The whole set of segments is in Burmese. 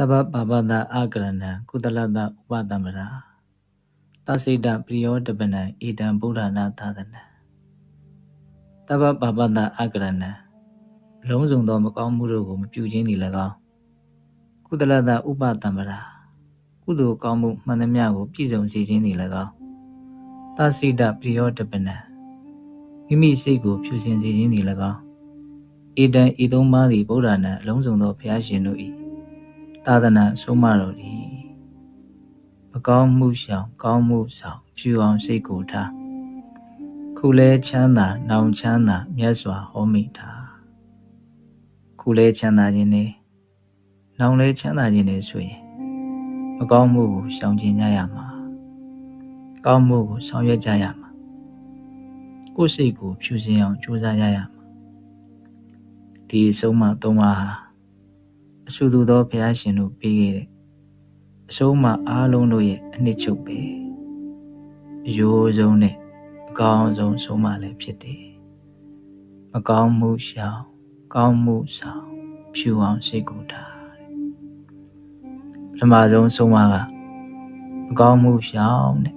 တပ္ပပါပတအာကရဏံကုသလတဥပတမရာသစိတပရိယောတပနံဣတံဗုဒ္ဓနာသာသနံတပ္ပပါပတအာကရဏံအလုံးစုံသောမကောင်းမှုတို့ကိုမပြုခြင်းသည်၎င်းကုသလတဥပတမရာကုသိုလ်ကောင်းမှုမှန်သမျှကိုပြည့်စုံစေခြင်းသည်၎င်းသစိတပရိယောတပနံမိမိစိတ်ကိုဖြူစင်စေခြင်းသည်၎င်းဣတံဤသုံးပါးသည်ဗုဒ္ဓနာအလုံးစုံသောဘုရားရှင်တို့၏ သာသနာဆုံးမတော်သည်မကောင်းမှုရှောင်ကောင်းမှုဆောင်ဖြူအောင်စိတ်ကိုထားခုလဲချမ်းသာနောင်ချမ်းသာမြတ်စွာဟောမိထားခုလဲချမ်းသာခြင်းနဲ့နောင်လဲချမ်းသာခြင်းနဲ့ဆိုရင်မကောင်းမှုကိုရှောင်ကျဉ်ကြရမှာကောင်းမှုကိုဆောင်ရွက်ကြရမှာကိုယ်စိတ်ကိုဖြူစင်အောင်ကြိုးစားကြရမှာဒီဆုံးမသုံးပါးဟာ အဆူသူသောဘုရားရှင်တို့ပေးခဲ့တဲ့အဆုံးအမအားလုံးတို့ရဲ့အနှစ်ချုပ်ပဲအယိုးဆုံးနဲ့အကောင်းဆုံးဆုံးမလည်းဖြစ်တယ်မကောင်းမှုရှောင်ကောင်းမှုဆောင်ဖြူအောင်စိတ်ကိုထားတဲ့ပထမဆုံးဆုံးမကမကောင်းမှုရှောင်တဲ့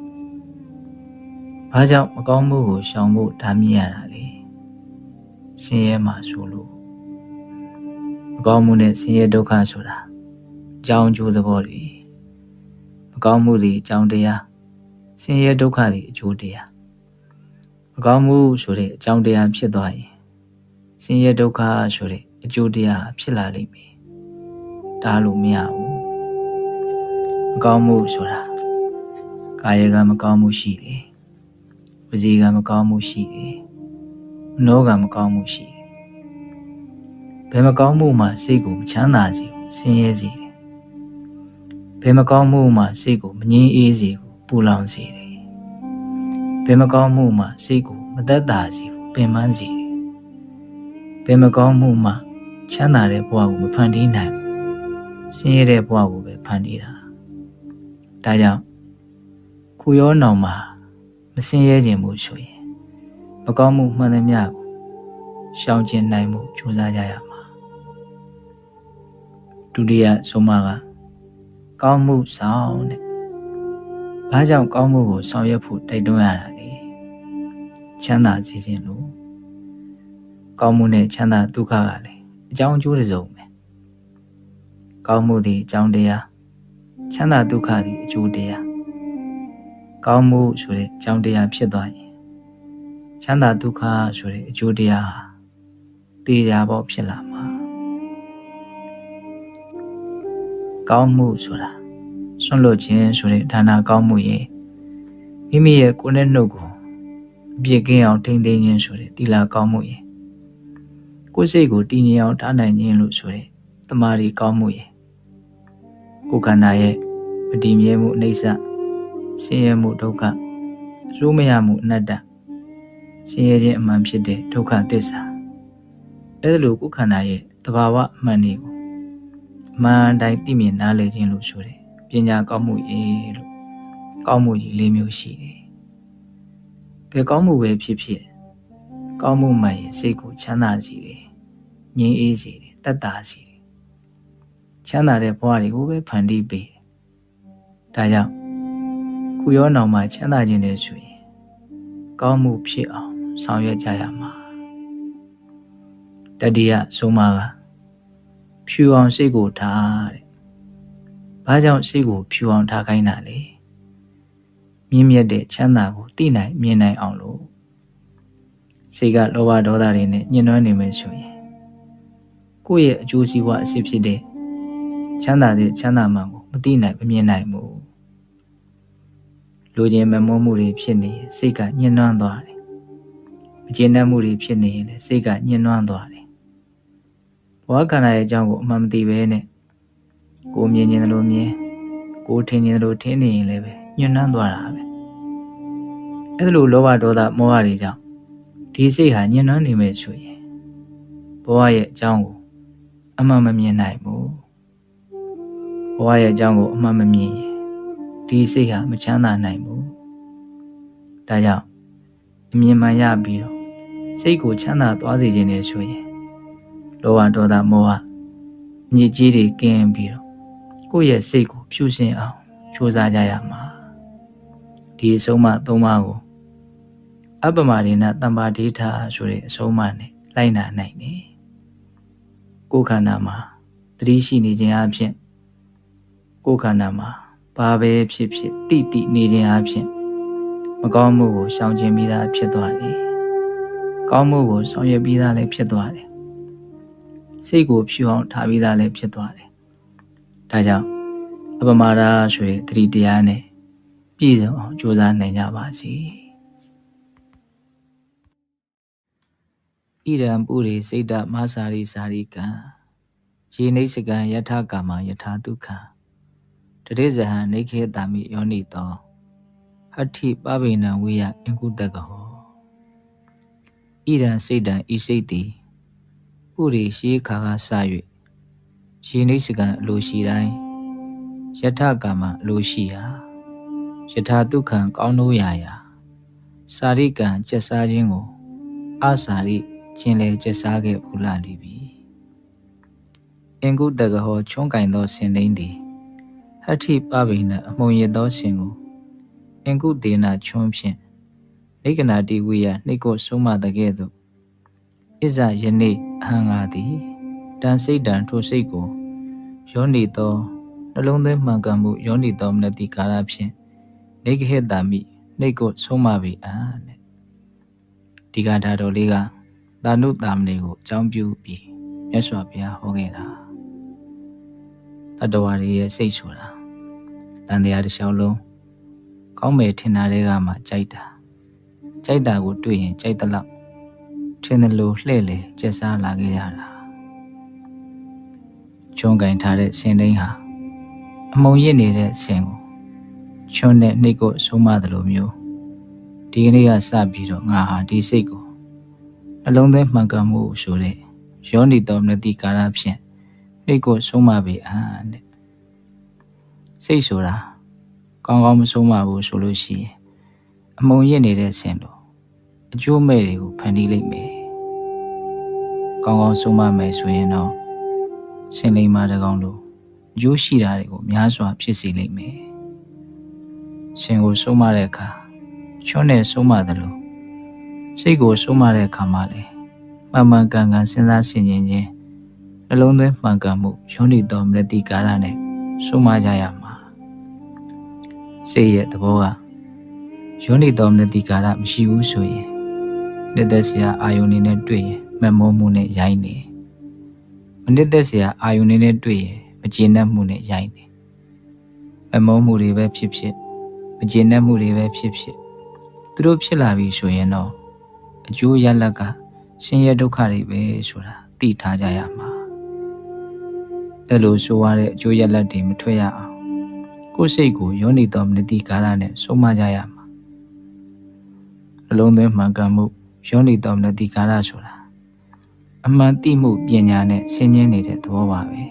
ဘာကြောင့်မကောင်းမှုကိုရှောင်ဖို့ဒါမြင်ရတာလဲဆင်းရဲမှာဆိုလို့မ ကောင်းမှုနဲ့ဆင်းရဲဒုက္ခဆိုတာအကြောင်းကျိုးသဘောတွေမကောင်းမှုတွေအကြောင်းတရားဆင်းရဲဒုက္ခတွေအကျိုးတရားမကောင်းမှုဆိုတဲ့အကြောင်းတရားဖြစ်သွားရင်ဆင်းရဲဒုက္ခဆိုတဲ့အကျိုးတရားဖြစ်လာလိမ့်မယ်ဒါလို့မရဘူးမကောင်းမှုဆိုတာကာယကမကောင်းမှုရှိတယ်ဝစီကမကောင်းမှုရှိတယ်မနောကမကောင်းမှုရှိတယ် ဘယ်မကောင်းမှုမှစိတ်ကိုမချမ်းသာစေဘူးဆင်းရဲစေတယ်ဘယ်မကောင်းမှုမှစိတ်ကိုမငြင်းအေးစေဘူးပူလောင်စေတယ်ဘယ်မကောင်းမှုမှစိတ်ကိုမသက်သာစေဘူးပင်ပန်းစေတယ်ဘယ်မကောင်းမှုမှချမ်းသာတဲ့ဘဝကိုမဖန်တီးနိုင်ဘူးဆင်းရဲတဲ့ဘဝကိုပဲဖန်တီးတာဒါကြောင့်ခုရောနောင်မှာမဆင်းရဲခြင်းမှုဆိုရင်မကောင်းမှုမှန်သမျှကိုရှောင်ကျဉ်နိုင်မှုကြိုးစားကြရမှာ ဒုတိယဆုံးမကကောင်းမှုဆောင်တဲ့ဘာကြောင့်ကောင်းမှုကိုဆောင်ရွက်ဖို့တိုက်တွန်းရတာလဲချမ်းသာစေခြင်းလို့ကောင်းမှုနဲ့ချမ်းသာဒုက္ခကလည်းအကြောင်းအကျိုးတစ်စုံပဲကောင်းမှုသည်အကြောင်းတရားချမ်းသာဒုက္ခသည်အကျိုးတရားကောင်းမှုဆိုတဲ့အကြောင်းတရားဖြစ်သွားရင်ချမ်းသာဒုက္ခဆိုတဲ့အကျိုးတရားဟာတေချာပေါ့ဖြစ်လာမှာ ကောင်းမှုဆိုတာဆွန့်လွတ်ခြင်းဆိုတဲ့ဒါနာကောင်းမှုရဲ့မိမိရဲ့ကိုယ်နဲ့နှုတ်ကိုအပြည့်ကင်းအောင်ထိန်းသိမ်းခြင်းဆိုတဲ့သီလကောင်းမှုရဲ့ကိုယ်စိတ်ကိုတည်ငြိမ်အောင်ထားနိုင်ခြင်းလို့ဆိုတဲ့တမာရီကောင်းမှုရဲ့ကိုယ်ခန္ဓာရဲ့မတည်မြဲမှုအိဋ္ဌဆင်းရဲမှုဒုက္ခအစိုးမရမှုအနတ္တဆင်းရဲခြင်းအမှန်ဖြစ်တဲ့ဒုက္ခသစ္စာအဲ့ဒါလိုကိုယ်ခန္ဓာရဲ့တဘာဝအမှန်တွေကို မှန်တိုင်းသိမြင်နားလည်ခြင်းလို့ဆိုတယ်ပညာကောင်းမှုရေးလို့ကောင်းမှုကြီး၄မျိုးရှိတယ်ဘယ်ကောင်းမှုပဲဖြစ်ဖြစ်ကောင်းမှုမှန်ရင်စိတ်ကိုချမ်းသာစေတယ်ငြိမ်းအေးစေတယ်တတ်တာစေတယ်ချမ်းသာတဲ့ဘဝတွေကိုပဲဖန်တီးပေးတယ်ဒါကြောင့်ခုရောနောင်မှာချမ်းသာခြင်းနဲ့ဆိုရင်ကောင်းမှုဖြစ်အောင်ဆောင်ရွက်ကြရမှာတတိယဆုံးမက ဖြူအောင်စိတ်ကိုထားတဲ့။ဘာကြောင့်စိတ်ကိုဖြူအောင်ထားခိုင်းတာလဲ။မြင့်မြတ်တဲ့ချမ်းသာကိုသိနိုင်မြင်နိုင်အောင်လို့စိတ်ကလောဘဒေါသတွေနဲ့ညှဉ်းနှွမ်းနေမယ်ဆိုရင်ကိုယ့်ရဲ့အကျိုးစီးပွားအစစ်ဖြစ်တဲ့ချမ်းသာတဲ့ချမ်းသာမှန်ကိုမသိနိုင်မမြင်နိုင်ဘူး။လူချင်းမမောမှုတွေဖြစ်နေရင်စိတ်ကညှဉ်းနှွမ်းသွားတယ်။မကျေနပ်မှုတွေဖြစ်နေရင်လည်းစိတ်ကညှဉ်းနှွမ်းသွားတယ် ဘဝခန္ဓာရဲ့အကြောင်းကိုအမှန်မသိပဲနဲ့ကိုမြင်နေတယ်လို့မြင်ကိုထင်နေတယ်လို့ထင်နေရင်လည်းပဲညှဉ်းနှံ့သွားတာပဲအဲ့ဒါလိုလောဘဒေါသမောဟတွေကြောင့်ဒီစိတ်ဟာညှဉ်းနှံ့နေမယ်ဆိုရင်ဘဝရဲ့အကြောင်းကိုအမှန်မမြင်နိုင်ဘူးဘဝရဲ့အကြောင်းကိုအမှန်မမြင်ရင်ဒီစိတ်ဟာမချမ်းသာနိုင်ဘူးဒါကြောင့်အမြင်မှန်ရပြီးတော့စိတ်ကိုချမ်းသာသွားစေခြင်းနဲ့ဆိုရင် လောဘဒေါသမောဟညစ်ကြေးတွေကင်းပြီးတော့ကိုယ့်ရဲ့စိတ်ကိုဖြူစင်အောင်ကြိုးစားကြရမှာဒီအဆုံးအမသုံးပါးကိုအပ္ပမဒေနတမ္ပါဒိဋ္ဌဆိုတဲ့အဆုံးအမနဲ့လိုက်နာနိုင်တယ်ကိုယ်ခန္ဓာမှာသတိရှိနေခြင်းအပြင်ကိုယ်ခန္ဓာမှာဘာပဲဖြစ်ဖြစ်တိတိနေခြင်းအပြင်မကောင်းမှုကိုရှောင်ကျဉ်ပြီးသားဖြစ်သွားတယ်ကောင်းမှုကိုဆောင်ရွက်ပြီးသားလည်းဖြစ်သွားတယ် စိတ်ကိုဖြူအောင်ထားပြီးသားလည်းဖြစ်သွားတယ်ဒါကြောင့်အပမရာဆိုတဲ့သတိတရားနဲ့ပြည့်စုံအောင်ကြိုးစားနိုင်ကြပါစေဣရံပုရိစိတ်တမသာရိစာရိကံယေနိစကံယထာကာမယထာဒုက္ခံတတိဇဟံနေခေတာမိယောနိတောဟဋ္ဌိပဗေနံဝိယအင်ကုတကဟောဣရံစိတ်တံဤစိတ်တိ ပုရိရှိခါကစ၍ယေနိစကံအလိုရှိတိုင်းယထကာမအလိုရှိရာယထာဒုက္ခံကောင်းလို့ရာရာစာရိကံကျက်စားခြင်းကိုအစာရိကျင်လေကျက်စားခဲ့ဘူးလာလိပြီအင်ကုတကဟောချုံးကင်သောဆင်လိမ့်သည်ဟဋ္ဌိပဗိနအမုံရသောရှင်ကိုအင်ကုဒေနာချွန်းဖြင့်နေကနာတိဝိယနှိတ်ကိုဆုံးမတကဲ့သို့ ဣဇယနေ့အဟံငါသည်တန်စိတ်တံထိုစိတ်ကိုယောနေသောနှလုံးသွင်းမှန်ကန်မှုယောနေသောမနတိကာလဖြင့်နေကဟေတာမိနှိတ်ကိုဆုံးမပေအံ့တဲ့ဒီကထာတော်လေးကသာနုတာမဏေကိုအကြောင်းပြုပြီးမြတ်စွာဘုရားဟောခဲ့တာတတဝရရဲ့စိတ်ဆိုတာတန်တရားတစ်လျှောက်လုံးကောင်းမယ်ထင်တာတွေကမှကြိုက်တာကြိုက်တာကိုတွေ့ရင်ကြိုက်သလောက် ထင်တယ်လို့လှဲ့လေကျက်စားလာခဲ့ရတာချွန်ကင်ထားတဲ့ဆင်တိန်ဟာအမုံရစ်နေတဲ့ဆင်ကိုချွန်းတဲ့နှိတ်ကိုဆုံးမသလိုမျိုးဒီကနေ့ကစပြီးတော့ငါဟာဒီစိတ်ကိုအလုံးသွင်းမှန်ကန်မှုဆိုတဲ့ယောနီတော်မနတိကာရဖြင့်နှိတ်ကိုဆုံးမပေအံ့တဲ့စိတ်ဆိုတာကောင်းကောင်းမဆုံးမဘူးဆိုလို့ရှိရင်အမုံရစ်နေတဲ့ဆင်တို့အကျိုးမဲ့တွေကိုဖန်တီးလိုက်မယ် ကောင်းကောင်းဆုံးမမယ်ဆိုရင်တော့ဆင်လိမ္မာတကောင်လို့အကျိုးရှိတာတွေကိုများစွာဖြစ်စေလိမ့်မယ်ရှင်ကိုဆုံးမတဲ့အခါချွန်းနဲ့ဆုံးမတယ်လို့စိတ်ကိုဆုံးမတဲ့အခါမှာလေမှန်မှန်ကန်ကန်စဉ်းစားဆင်ခြင်ခြင်းနှလုံးသွင်းမှန်ကန်မှုယောနိတော်မရတိကာရနဲ့ဆုံးမကြရမှာစိတ်ရဲ့သဘောကယောနိတော်မရတိကာရမရှိဘူးဆိုရင်နှစ်သက်စရာအာယုန်နေနဲ့တွေ့ရင် မမောမှုနဲ့ရိုင်းနေမနှစ်သက်စရာအာယုန်နေနဲ့တွေ့ရင်မကျေနပ်မှုနဲ့ရိုင်းနေမမောမှုတွေပဲဖြစ်ဖြစ်မကျေနပ်မှုတွေပဲဖြစ်ဖြစ်သူတို့ဖြစ်လာပြီဆိုရင်တော့အကျိုးရလက်ကဆင်းရဲဒုက္ခတွေပဲဆိုတာသိထားကြရမှာအဲ့လိုဆိုရတဲ့အကျိုးရလက်တွေမထွက်ရအောင်ကိုယ်စိတ်ကိုယောနိတော်မနတိကာရနဲ့ဆုံးမကြရမှာအလုံးသွင်းမှန်ကန်မှုယောနိတော်မနတိကာရဆိုတာ အမှန်သိမှုပညာနဲ့ဆင်းရဲနေတဲ့သဘောပါပဲ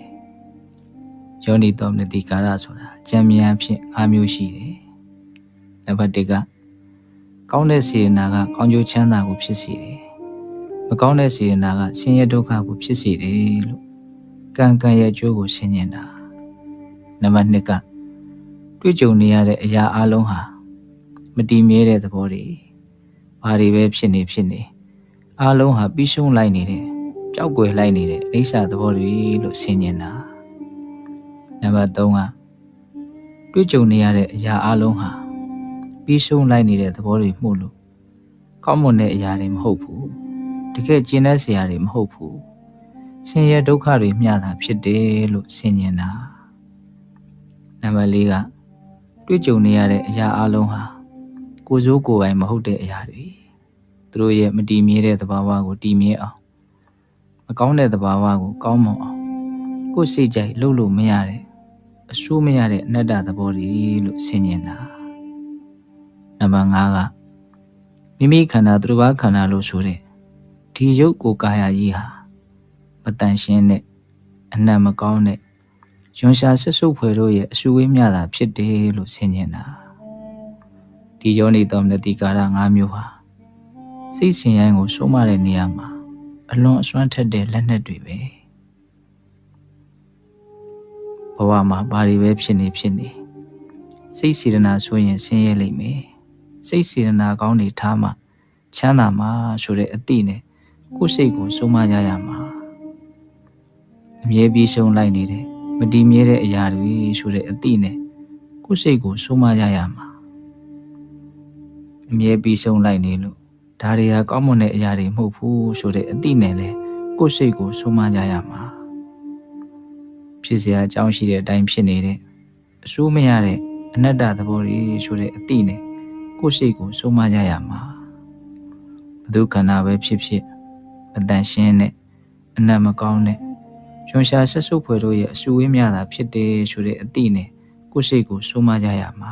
ယောနိတော်မနတိကာရဆိုတာဉာဏ်ဉာဏ်ဖြင့်၅မျိုးရှိတယ်နံပါတ်၁ကကောင်းတဲ့စေရနာကကောင်းကျိုးချမ်းသာကိုဖြစ်စေတယ်။မကောင်းတဲ့စေရနာကဆင်းရဲဒုက္ခကိုဖြစ်စေတယ်လို့ကံကံရဲ့အကျိုးကိုဆင်ញင်တာ။နံပါတ်2ကတွေ့ကြုံနေရတဲ့အရာအလုံးဟာမတည်မြဲတဲ့သဘောတွေဘာတွေပဲဖြစ်နေဖြစ်နေအလုံးဟာပြီးရှုံးလိုက်နေတယ် ပျောက်ကွယ်လိုက်နေတဲ့အိဋ္ဌာသဘောတွေလို့ဆင်ញင်တာ။နံပါတ်3ကတွေ့ကြုံနေရတဲ့အရာအလုံးဟာပြီးရှုံးလိုက်နေတဲ့သဘောတွေမှုလို့ကောင်းမွန်တဲ့အရာတွေမဟုတ်ဘူးတကယ်ကျင့်တဲ့ဆရာတွေမဟုတ်ဘူးဆင်းရဲဒုက္ခတွေမျှတာဖြစ်တယ်လို့ဆင်ញင်တာနံပါတ်၄ကတွေ့ကြုံနေရတဲ့အရာအလုံးဟာကိုယ်စိုးကိုယ်ပိုင်မဟုတ်တဲ့အရာတွေသူတို့ရဲ့မတည်မြဲတဲ့သဘာဝကိုတည်မြဲအောင် မကောင်းတဲ့သဘာဝကိုကောင်းမွန်အောင်ကိုယ်စိတ်ကြိုက်လှုပ်လို့မရတဲ့အဆိုးမရတဲ့အနတ္တသဘောတွေလို့ဆင်ញင်တာနံပါတ်5ကမိမိခန္ဓာသူတစ်ပါးခန္ဓာလို့ဆိုတဲ့ဒီရုပ်ကိုယ်ကာယကြီးဟာမတန်ရှင်းတဲ့အနံ့မကောင်းတဲ့ယွန်ရှာဆွဆုပ်ဖွယ်တို့ရဲ့အဆူဝေးမြတာဖြစ်တယ်လို့ဆင်ញင်တာဒီယောနိတော်မနတိကာရ၅မျိုးဟာစိတ်ဆင်ရိုင်းကိုစိုးမတဲ့နေရာမှာ အလွန်အစွမ်းထက်တဲ့လက်နက်တွေပဲဘဝမှာဘာတွေပဲဖြစ်နေဖြစ်နေစိတ်စေတနာဆိုရင်ဆင်းရဲလိမ့်မယ်စိတ်စေတနာကောင်းတွေထားမှချမ်းသာမှာဆိုတဲ့အသည့်နဲ့ကိုယ်စိတ်ကိုဆုံးမကြရမှာအမြဲပြီးဆုံးလိုက်နေတဲ့မတည်မြဲတဲ့အရာတွေဆိုတဲ့အသည့်နဲ့ကိုယ်စိတ်ကိုဆုံးမကြရမှာအမြဲပြီးဆုံးလိုက်နေလို့ ဒါတွေဟာကောင်းမွန်တဲ့အရာတွေမဟုတ်ဘူးဆိုတဲ့အသိနဲ့လဲကိုယ့်စိတ်ကိုဆုံးမကြရမှာဖြစ်စရာအကြောင်းရှိတဲ့အတိုင်းဖြစ်နေတဲ့အဆိုးမရတဲ့အနတ္တသဘောတွေဆိုတဲ့အသိနဲ့ကိုယ့်စိတ်ကိုဆုံးမကြရမှာဘုဒ္ဓခန္ဓာပဲဖြစ်ဖြစ်မတန်ရှင်းတဲ့အနတ်မကောင်းတဲ့ရွှန်ရှာဆက်စုပ်ဖွယ်တို့ရဲ့အဆူဝေးများတာဖြစ်တယ်ဆိုတဲ့အသည့်နဲ့ကိုယ်စိတ်ကိုစိုးမကြရမှာ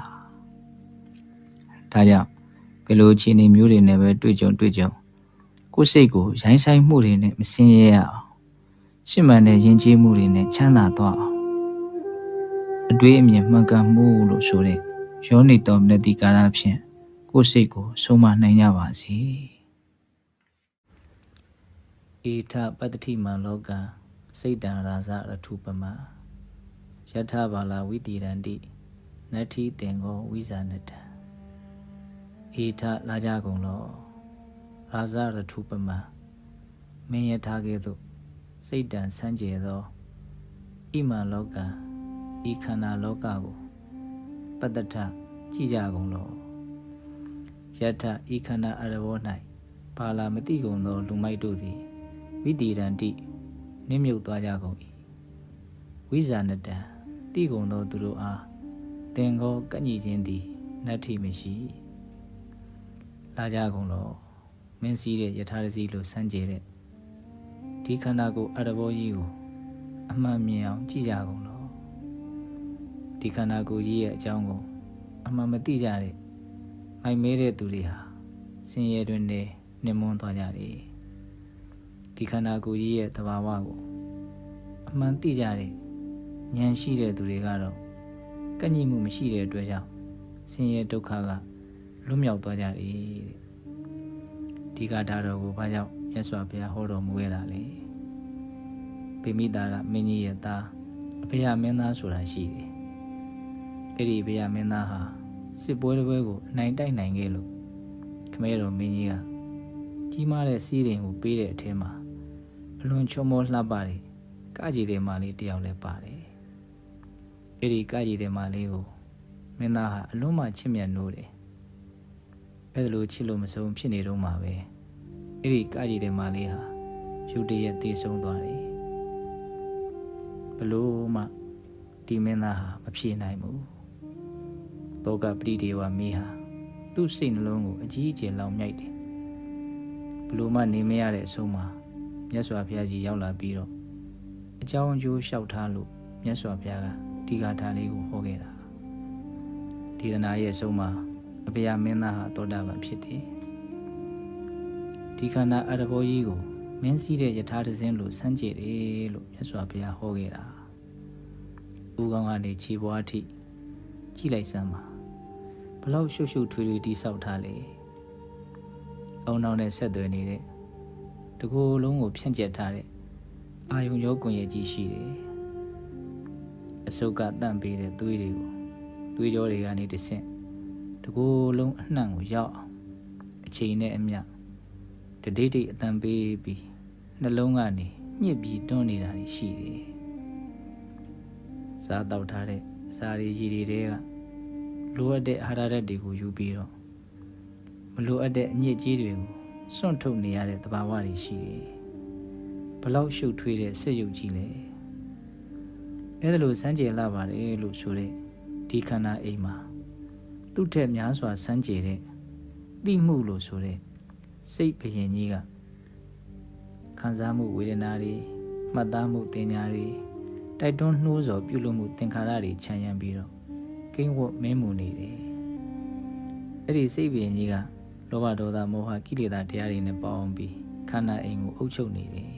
ဒါကြောင့် ဘယ်လိုအခြေအနေမျိုးတွေနဲ့ပဲတွေ့ကြုံတွေ့ကြုံကိုယ်စိတ်ကိုရိုင်းဆိုင်မှုတွေနဲ့မစင်ရရအောင်ရှင်းမှန်တဲ့ယဉ်ကျေးမှုတွေနဲ့ချမ်းသာသွားအောင်အတွေးအမြင်မှန်ကန်မှုလို့ဆိုတဲ့ယောနိတော်မြတ်တိကာရဖြင့်ကိုယ်စိတ်ကိုဆုံးမနိုင်ကြပါစေဧထပတ္တိမံလောကံစိတ်တံရာဇရထုပမယထဘာလာဝိတိရန္တိနတ္ထိတင်ကိုဝိဇာနတံ ဧထလာကြကုန်လောရာဇရထုပမမင်းယထာကဲ့သို့စိတ်တံဆန်းကျဲသောဣမံလောကံဤခန္ဓာလောကကိုပတ္တထကြည်ကြကုန်လောယထဤခန္ဓာအရဘော၌ပါလာမတိကုန်သောလူမိုက်တို့သည်ဝိတိရန္တိနစ်မြုပ်သွားကြကုန်၏ဝိဇာနတံတိကုန်သောသူတို့အားတင်ကောကန့်ညီခြင်းသည်နတ္ထိမရှိ လာကြကုန်လောမင်းစည်းတဲ့ယထာရစီလိုစမ်းကြဲတဲ့ဒီခန္ဓာကိုယ်အရဘောကြီးကိုအမှန်မြင်အောင်ကြည့်ကြကုန်လောဒီခန္ဓာကိုယ်ကြီးရဲ့အကြောင်းကိုအမှန်မသိကြတဲ့မိုက်မဲတဲ့သူတွေဟာဆင်းရဲတွင်နေနှမွန်းသွားကြတယ်ဒီခန္ဓာကိုယ်ကြီးရဲ့သဘာဝကိုအမှန်သိကြတဲ့ဉာဏ်ရှိတဲ့သူတွေကတော့ကန့်ညှိမှုမရှိတဲ့အတွက်ကြောင့်ဆင်းရဲဒုက္ခက လွတ်မြောက်သွားကြတယ်တဲ့ဒီကဒါတော်ကိုဘာကြောင့်မြတ်စွာဘုရားဟောတော်မူခဲ့တာလဲပိမိတာရမင်းကြီးရဲ့သားအဖေရမင်းသားဆိုတာရှိတယ်အဲ့ဒီဖေရမင်းသားဟာစစ်ပွဲတစ်ပွဲကိုအနိုင်တိုက်နိုင်ခဲ့လို့ခမဲတော်မင်းကြီးကကြီးမားတဲ့စီးရင်ကိုပေးတဲ့အထင်းမှာအလွန်ချုံမောလှပတဲ့ကကြည်တဲ့မလေးတယောက်လည်းပါတယ်အဲ့ဒီကကြည်တဲ့မလေးကိုမင်းသားဟာအလွန်မှချစ်မြတ်နိုးတယ် အဲ့ဒါလိုချစ်လို့မဆုံးဖြစ်နေတော့မှာပဲအဲ့ဒီကကြည်တဲ့မလေးဟာယူတရက်သေဆုံးသွားတယ်ဘလို့မှဒီမင်းသားဟာမဖြေနိုင်ဘူးတောကပရိဒေဝမင်းဟာသူ့စိတ်နှလုံးကိုအကြီးအကျယ်လောင်မြိုက်တယ်ဘလို့မှနေမရတဲ့အဆုံးမှာမြတ်စွာဘုရားကြီးရောက်လာပြီးတော့အကြောင်းအကျိုးလျှောက်ထားလို့မြတ်စွာဘုရားကဒီဂါထာလေးကိုဟောခဲ့တာဒေသနာရဲ့အဆုံးမှာ အဖေယမင်းသားဟာတောတာပန်ဖြစ်တယ်ဒီခန္ဓာအတဘောကြီးကိုမင်းစည်းတဲ့ယထာတစင်းလို့စမ်းကြည့်တယ်လို့မြတ်စွာဘုရားဟောခဲ့တာဦးကောင်းကနေခြေပွားထိကြည့်လိုက်စမ်းပါဘလောက်ရှုပ်ရှုပ်ထွေးထွေးတိဆောက်ထားလေအုံနောက်နဲ့ဆက်သွယ်နေတဲ့တကူလုံးကိုဖြန့်ကျက်ထားတဲ့အာယုံရောကွန်ရဲ့ကြီးရှိတယ်အစုပ်ကတန့်ပေးတဲ့သွေးတွေကိုသွေးကြောတွေကနေတဆင့် တကူလုံးအနှံ့ကိုရောက်အောင်အချိန်နဲ့အမျှတဒိတ်ဒိတ်အတန်ပေးပြီးနှလုံးကနေညှစ်ပြီးတွန်းနေတာရှိတယ်စားတောက်ထားတဲ့စားရည်ရည်တွေကလိုအပ်တဲ့အာဟာရဓာတ်တွေကိုယူပြီးတော့မလိုအပ်တဲ့အညစ်အကြေးတွေကိုစွန့်ထုတ်နေရတဲ့သဘာဝတွေရှိတယ်။ဘလောက်ရှုပ်ထွေးတဲ့စိတ်ယုတ်ကြီးလဲ။အဲဒါလိုစမ်းကြယ်လာပါတယ်လို့ဆိုတဲ့ဒီခန္ဓာအိမ်မှာ သူ့ထက်များစွာစမ်းကြယ်တဲ့သိမှုလို့ဆိုတဲ့စိတ်ဘယင်ကြီးကခံစားမှုဝေဒနာတွေမှတ်သားမှုတင်ညာတွေတိုက်တွန်းနှိုးဆော်ပြုလုပ်မှုသင်္ခါရတွေခြံရံပြီးတော့ကိန်းဝတ်မင်းမှုနေတယ်အဲ့ဒီစိတ်ပင်ကြီးကလောဘဒေါသမောဟကိလေသာတရားတွေနဲ့ပေါင်းပြီးခန္ဓာအိမ်ကိုအုပ်ချုပ်နေတယ်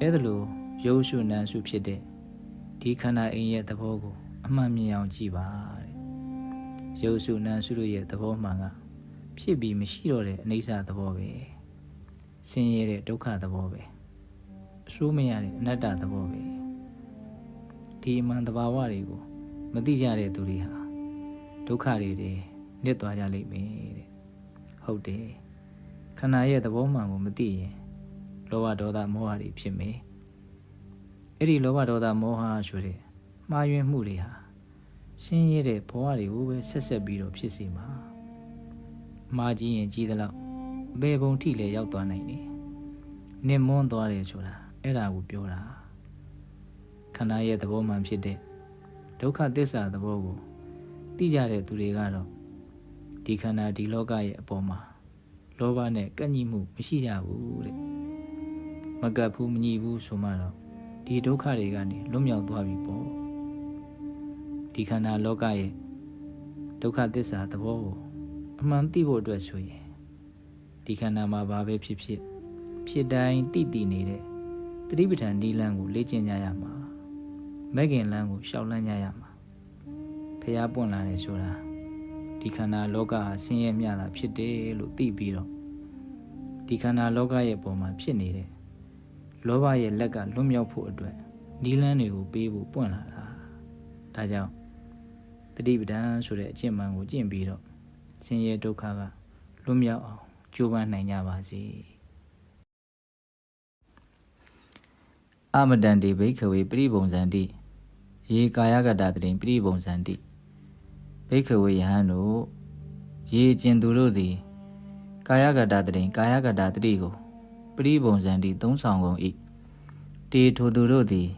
အဲ့ဒါလိုရုပ်ရှုနံရှုဖြစ်တဲ့ဒီခန္ဓာအိမ်ရဲ့သဘောကိုအမှန်မြင်အောင်ကြည့်ပါတဲ့ ရုပ်ရှုနံရှုတို့ရဲ့သဘောမှန်ကဖြစ်ပြီးမရှိတော့တဲ့အိဋ္ဌသဘောပဲဆင်းရဲတဲ့ဒုက္ခသဘောပဲအဆိုးမရတဲ့အနတ္တသဘောပဲဒီအမှန်တဘာဝတွေကိုမသိကြတဲ့သူတွေဟာဒုက္ခတွေတွေနစ်သွားကြလိမ့်မယ်တဲ့ဟုတ်တယ်ခန္ဓာရဲ့သဘောမှန်ကိုမသိရင်လောဘဒေါသမောဟတွေဖြစ်မယ်အဲ့ဒီလောဘဒေါသမောဟဆိုတဲ့မှားယွင်းမှုတွေဟာ ရှင်းရတဲ့ဘဝတွေကိုပဲဆက်ဆက်ပြီးတော့ဖြစ်စီမှာမှားကြီးရင်ကြီးသလောက်ဘယ်ဘုံထိလဲရောက်သွားနိုင်တယ်နစ်မွန်းသွားတယ်ဆိုတာအဲ့ဒါကိုပြောတာခန္ဓာရဲ့သဘောမှန်ဖြစ်တဲ့ဒုက္ခသစ္စာသဘောကိုသိကြတဲ့သူတွေကတော့ဒီခန္ဓာဒီလောကရဲ့အပေါ်မှာလောဘနဲ့ကန့်ညှိမှုမရှိကြဘူးတဲ့မကပ်ဘူးမညှိဘူးဆိုမှတော့ဒီဒုက္ခတွေကနေလွတ်မြောက်သွားပြီပေါ့ ဒီခန္ဓာလောကရဲ့ဒုက္ခသစ္စာသဘောကိုအမှန်သိဖို့အတွက်ဆိုရင်ဒီခန္ဓာမှာဘာပဲဖြစ်ဖြစ်ဖြစ်တိုင်းတည်တည်နေတဲ့တတိပဋ္ဌာန်ဒီလန်းကိုလေ့ကျင့်ကြရမှာမဲ့ခင်လန်းကိုရှောက်လန်းကြရမှာဖះပွင့်လာတယ်ဆိုတာဒီခန္ဓာလောကဟာဆင်းရဲမြတာဖြစ်တယ်လို့သိပြီးတော့ဒီခန္ဓာလောကရဲ့ပုံမှာဖြစ်နေတဲ့လောဘရဲ့လက်ကလွတ်မြောက်ဖို့အတွက်နီလန်းတွေကိုပေးဖို့ပွင့်လာတာဒါကြောင့် တတိပဒံဆိုတဲ့အကျင့်မှန်ကိုကျင့်ပြီးတော့ဆင်းရဲဒုက္ခကလွတ်မြောက်အောင်ကြိုးပမ်းနိုင်ကြပါစေအမတန်တေဘိခဝေပရိပုံဇန္တိရေကာယကတတရင်ပရိပုံဇန္တိဘိခဝေယဟန်တို့ရေကျင်သူတို့သည်ကာယကတတရင်ကာယကတတတိကိုပရိပုံဇန္တိသုံးဆောင်ကုန်၏တေထိုသူတို့သည်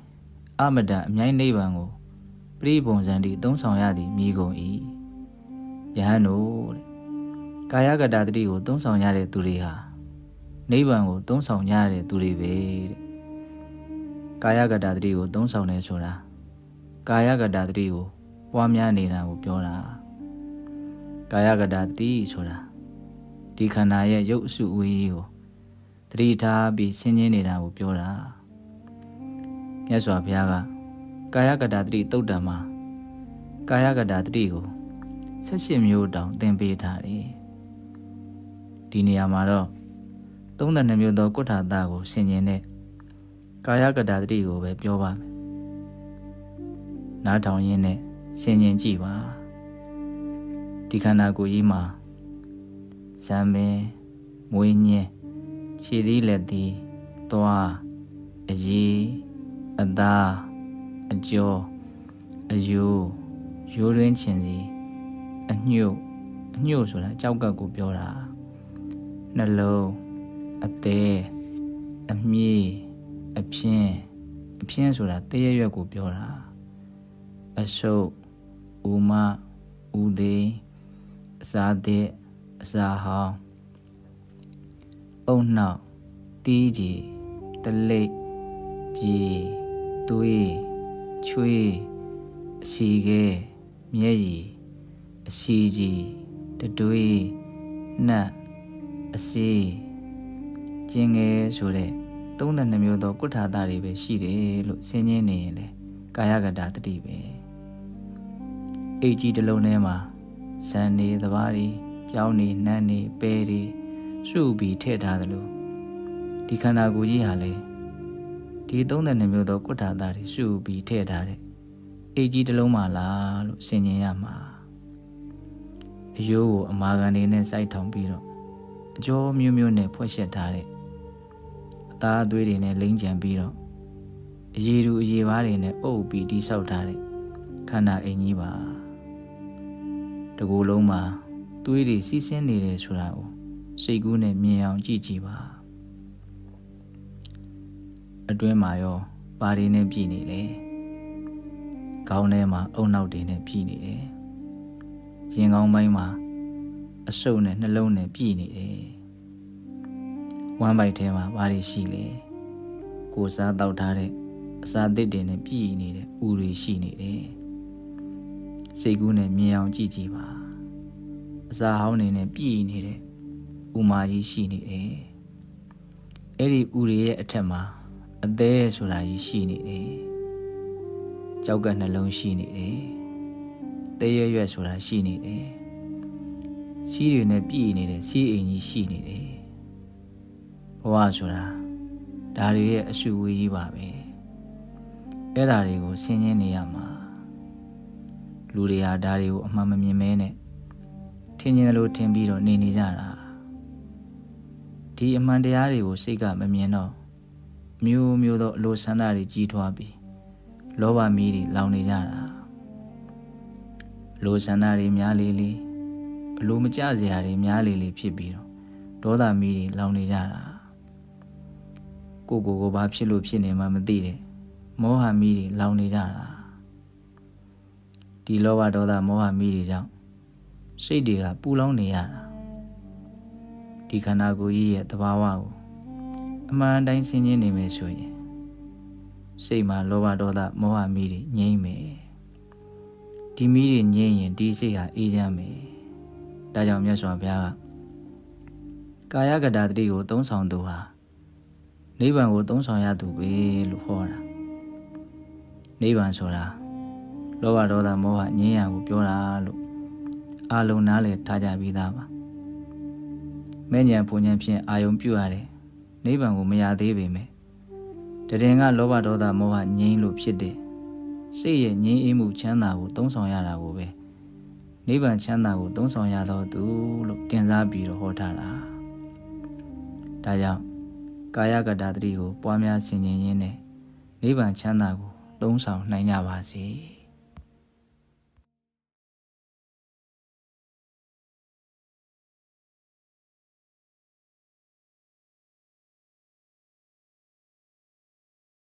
အမတန်အမြိုင်းနိဗ္ဗာန်ကို ပရိပုံဇန္တိသုံးဆောင်ရသည်မြည်ကုန်၏ယဟန်တို့တဲ့ကာယကတတတိကိုသုံးဆောင်ရတဲ့သူတွေဟာနိဗ္ဗာန်ကိုသုံးဆောင်ကြရတဲ့သူတွေပဲတဲ့ကာယကတတတိကိုသုံးဆောင်တယ်ဆိုတာကာယကတတတိကိုပွားများနေတာကိုပြောတာကာယကတတတိဆိုတာဒီခန္ဓာရဲ့ရုပ်အစုအဝေးကြီးကိုတတိထားပြီးဆင်းရဲနေတာကိုပြောတာမြတ်စွာဘုရားက ကာယကတတတိတုတ်တံမှာကာယကတတတိကို78မျိုးတောင်သင်ပေးထားတယ်ဒီနေရာမှာတော့32မျိုးသောကုဋ္ဌာတကိုဆင်ခြင်တဲ့ကာယကတတတိကိုပဲပြောပါမယ်နားထောင်ရင်းနဲ့ဆင်ခြင်ကြည့်ပါဒီခန္ဓာကိုယ်ကြီးမှာဇံပင်မွေးညင်းခြေသီးလက်သီးသွားအရေးအသား အကျော်အယိုးရိုးရင်းချင်စီအညှို့အညှို့ဆိုတာကြောက်ကပ်ကိုပြောတာနှလုံးအသေးအမြည်အပြင်းအပြင်းဆိုတာတရရွက်ကိုပြောတာအဆုပ်ဦးမဦးသေးအစာတဲ့အစာဟောင်းအုံနောက်တီးကြီးတလိပ်ပြေသွေး ချွေးအစီခဲမျက်ရည်အစီကြီးတတွေးနှက်အစီကျင်ငယ်ဆိုတဲ့32မျိုးသောကုဋ္ဌာတတွေပဲရှိတယ်လို့ဆင်ញင်းနေရင်လေကာယကတာတတိပဲအိတ်ကြီးတစ်လုံးထဲမှာဇန်နေသဘာတွေပြောင်းနေနှမ်းနေပဲတွေစုပြီးထည့်ထားသလိုဒီခန္ဓာကိုယ်ကြီးဟာလေ ဒီ32မျိုးသောကုဋ္ဌာတတွေစုပြီးထည့်ထားတဲ့အိတ်ကြီးတစ်လုံးမှလားလို့ဆင်ញင်ရမှာအယိုးကိုအမာခံနေနဲ့စိုက်ထောင်ပြီးတော့အကျော်မျိုးမျိုးနဲ့ဖွဲ့ရှက်ထားတဲ့အသားအသွေးတွေနဲ့လိမ့်ကြံပြီးတော့အရည်တူအရည်ပါးတွေနဲ့အုပ်ပြီးတိဆောက်ထားတဲ့ခန္ဓာအိမ်ကြီးပါတကူလုံးမှာသွေးတွေစီးဆင်းနေတယ်ဆိုတာကိုစိတ်ကူးနဲ့မြင်အောင်ကြည့်ကြည့်ပါ အတွင်းမှာရောပါးတွေနဲ့ပြည်နေလေခေါင်းထဲမှာအုံနောက်တွေနဲ့ပြည်နေတယ်ရင်ကောင်းပိုင်းမှာအဆုပ်နဲ့နှလုံးနဲ့ပြည်နေတယ်ဝမ်းပိုက်ထဲမှာဘာတွေရှိလဲကိုစားတောက်ထားတဲ့အစာသစ်တွေနဲ့ပြည်နေတဲ့ဥတွေရှိနေတယ်စိတ်ကူးနဲ့မြင်အောင်ကြည့်ကြည့်ပါအစာဟောင်းတွေနဲ့ပြည်နေတဲ့ဥမာကြီးရှိနေတယ်အဲ့ဒီဥတွေရဲ့အထက်မှာ အသေးဆိုတာကြီးရှိနေတယ်ကြောက်ကနှလုံးရှိနေတယ်တဲရွရွဆိုတာရှိနေတယ်စီးတွေနဲ့ပြည်နေတဲ့စီးအိမ်ကြီးရှိနေတယ်ဘဝဆိုတာဒါတွေရဲ့အရှုဝေးကြီးပါပဲအဲ့ဒါတွေကိုဆင်ခြင်နေရမှာလူတွေဟာဒါတွေကိုအမှန်မမြင်မဲနဲ့ထင်မြင်တယ်လို့ထင်ပြီးတော့နေနေကြတာဒီအမှန်တရားတွေကိုစိတ်ကမမြင်တော့ မျိုးမျိုးသောအလိုဆန္ဒတွေကြီးထွားပြီးလောဘမီးတွေလောင်နေကြတာအလိုဆန္ဒတွေများလေလေအလိုမကျစရာတွေများလေလေဖြစ်ပြီးတော့ဒေါသမီးတွေလောင်နေကြတာကိုကိုကိုဘာဖြစ်လို့ဖြစ်နေမှမသိတဲ့မောဟမီးတွေလောင်နေကြတာဒီလောဘဒေါသမောဟမီးတွေကြောင့်စိတ်တွေကပူလောင်နေရတာဒီခန္ဓာကိုယ်ကြီးရဲ့သဘာဝကို အမှန်တိုင်းဆင်ခြင်နေမယ်ဆိုရင်စိတ်မှာလောဘဒေါသမောဟမီးတွေငြိမ့်မယ်ဒီမီးတွေငြိမ့်ရင်ဒီစိတ်ဟာအေးချမ်းမယ်ဒါကြောင့်မြတ်စွာဘုရားကကာယကတာတတိကိုသုံးဆောင်သူဟာနိဗ္ဗာန်ကိုသုံးဆောင်ရသူပဲလို့ဟောတာနိဗ္ဗာန်ဆိုတာလောဘဒေါသမောဟငြိမ်းရကိုပြောတာလို့အာလုံးနားလည်ထားကြပြီးသားပါမဲ့ညာပုံညာဖြင့်အာယုံပြုတ်ရတယ် နိဗ္ဗာန်ကိုမရသေးပေမဲ့တရင်ကလောဘဒေါသမောဟငြိမ်းလို့ဖြစ်တဲ့စိတ်ရဲ့ငြိမ်းအေးမှုချမ်းသာကိုသုံးဆောင်ရတာကိုပဲနိဗ္ဗာန်ချမ်းသာကိုသုံးဆောင်ရတော့သူလို့တင်စားပြီးတော့ဟောထားတာဒါကြောင့်ကာယကတာတတိကိုပွားများဆင်ခြင်ရင်းနဲ့နိဗ္ဗာန်ချမ်းသာကိုသုံးဆောင်နိုင်ကြပါစေ။